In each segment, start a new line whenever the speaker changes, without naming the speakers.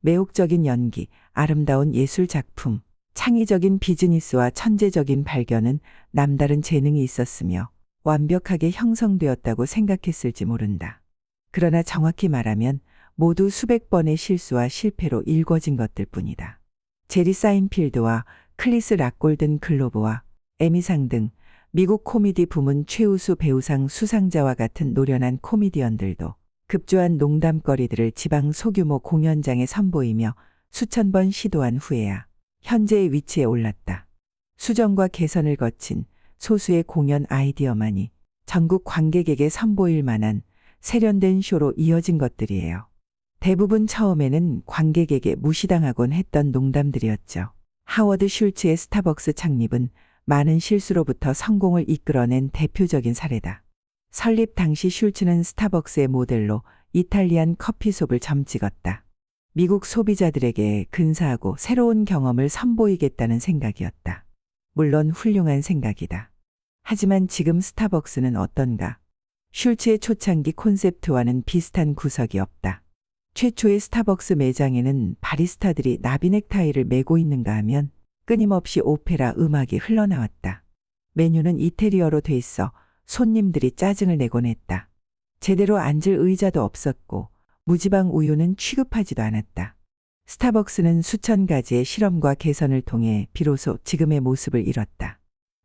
매혹적인 연기, 아름다운 예술 작품, 창의적인 비즈니스와 천재적인 발견은 남다른 재능이 있었으며 완벽하게 형성되었다고 생각했을지 모른다. 그러나 정확히 말하면 모두 수백 번의 실수와 실패로 일궈진 것들 뿐이다. 제리 사인필드와 클리스 락골든 글로브와 에미상 등 미국 코미디 부문 최우수 배우상 수상자와 같은 노련한 코미디언들도 급조한 농담거리들을 지방 소규모 공연장에 선보이며 수천 번 시도한 후에야 현재의 위치에 올랐다. 수정과 개선을 거친 소수의 공연 아이디어만이 전국 관객에게 선보일 만한 세련된 쇼로 이어진 것들이에요. 대부분 처음에는 관객에게 무시당하곤 했던 농담들이었죠. 하워드 슐츠의 스타벅스 창립은 많은 실수로부터 성공을 이끌어낸 대표적인 사례다. 설립 당시 슐츠는 스타벅스의 모델로 이탈리안 커피숍을 점찍었다. 미국 소비자들에게 근사하고 새로운 경험을 선보이겠다는 생각이었다. 물론 훌륭한 생각이다. 하지만 지금 스타벅스는 어떤가? 슐츠의 초창기 콘셉트와는 비슷한 구석이 없다. 최초의 스타벅스 매장에는 바리스타들이 나비 넥타이를 메고 있는가 하면 끊임없이 오페라 음악이 흘러나왔다. 메뉴는 이태리어로 돼 있어 손님들이 짜증을 내곤 했다. 제대로 앉을 의자도 없었고 무지방 우유는 취급하지도 않았다. 스타벅스는 수천 가지의 실험과 개선을 통해 비로소 지금의 모습을 잃었다.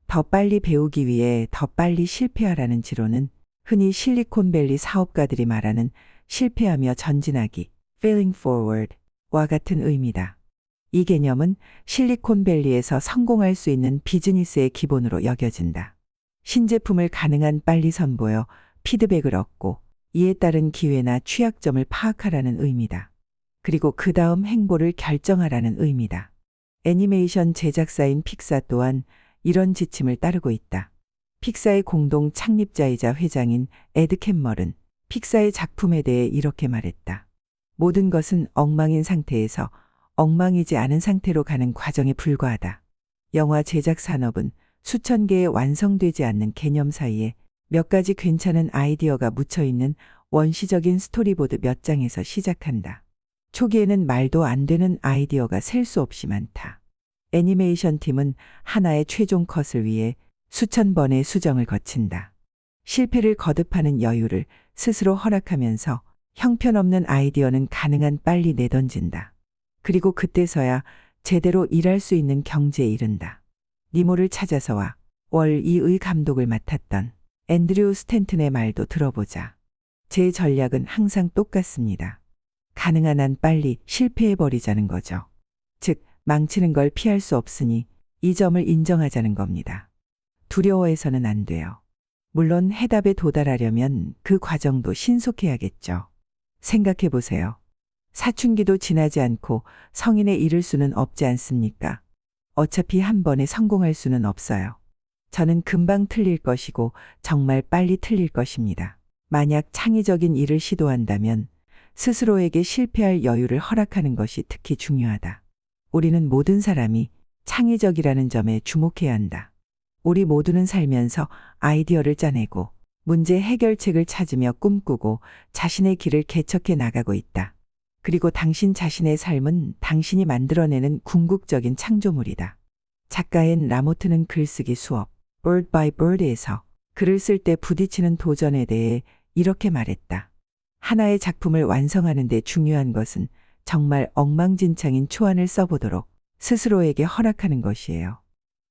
더 빨리 배우기 위해 더 빨리 실패하라는 지론은 흔히 실리콘밸리 사업가들이 말하는 실패하며 전진하기, failing forward 와 같은 의미다. 이 개념은 실리콘밸리에서 성공할 수 있는 비즈니스의 기본으로 여겨진다. 신제품을 가능한 빨리 선보여 피드백을 얻고 이에 따른 기회나 취약점을 파악하라는 의미다. 그리고 그 다음 행보를 결정하라는 의미다. 애니메이션 제작사인 픽사 또한 이런 지침을 따르고 있다. 픽사의 공동 창립자이자 회장인 에드 캠머는 픽사의 작품에 대해 이렇게 말했다. 모든 것은 엉망인 상태에서 엉망이지 않은 상태로 가는 과정에 불과하다. 영화 제작 산업은 수천 개의 완성되지 않는 개념 사이에 몇 가지 괜찮은 아이디어가 묻혀 있는 원시적인 스토리보드 몇 장에서 시작한다. 초기에는 말도 안 되는 아이디어가 셀 수 없이 많다. 애니메이션 팀은 하나의 최종 컷을 위해 수천 번의 수정을 거친다. 실패를 거듭하는 여유를 스스로 허락하면서 형편없는 아이디어는 가능한 빨리 내던진다. 그리고 그때서야 제대로 일할 수 있는 경지에 이른다. 니모를 찾아서와 월 2의 감독을 맡았던 앤드류 스탠튼의 말도 들어보자. 제 전략은 항상 똑같습니다. 가능한 한 빨리 실패해버리자는 거죠. 즉, 망치는 걸 피할 수 없으니 이 점을 인정하자는 겁니다. 두려워해서는 안 돼요. 물론 해답에 도달하려면 그 과정도 신속해야겠죠. 생각해 보세요. 사춘기도 지나지 않고 성인에 이를 수는 없지 않습니까? 어차피 한 번에 성공할 수는 없어요. 저는 금방 틀릴 것이고 정말 빨리 틀릴 것입니다. 만약 창의적인 일을 시도한다면 스스로에게 실패할 여유를 허락하는 것이 특히 중요하다. 우리는 모든 사람이 창의적이라는 점에 주목해야 한다. 우리 모두는 살면서 아이디어를 짜내고 문제 해결책을 찾으며 꿈꾸고 자신의 길을 개척해 나가고 있다. 그리고 당신 자신의 삶은 당신이 만들어내는 궁극적인 창조물이다. 작가인 라모트는 글쓰기 수업 Bird by Bird에서 글을 쓸 때 부딪히는 도전에 대해 이렇게 말했다. 하나의 작품을 완성하는 데 중요한 것은 정말 엉망진창인 초안을 써보도록 스스로에게 허락하는 것이에요.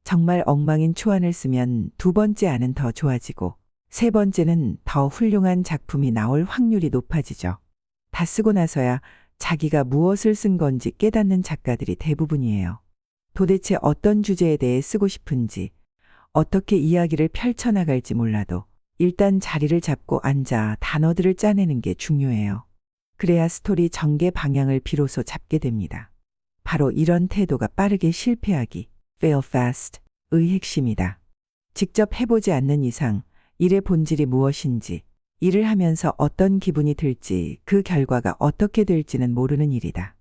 정말 엉망인 초안을 쓰면 두 번째 안은 더 좋아지고 세 번째는 더 훌륭한 작품이 나올 확률이 높아지죠. 다 쓰고 나서야 자기가 무엇을 쓴 건지 깨닫는 작가들이 대부분이에요. 도대체 어떤 주제에 대해 쓰고 싶은지, 어떻게 이야기를 펼쳐나갈지 몰라도 일단 자리를 잡고 앉아 단어들을 짜내는 게 중요해요. 그래야 스토리 전개 방향을 비로소 잡게 됩니다. 바로 이런 태도가 빠르게 실패하기, fail fast의 핵심이다. 직접 해보지 않는 이상 일의 본질이 무엇인지, 일을 하면서 어떤 기분이 들지 그 결과가 어떻게 될지는 모르는 일이다.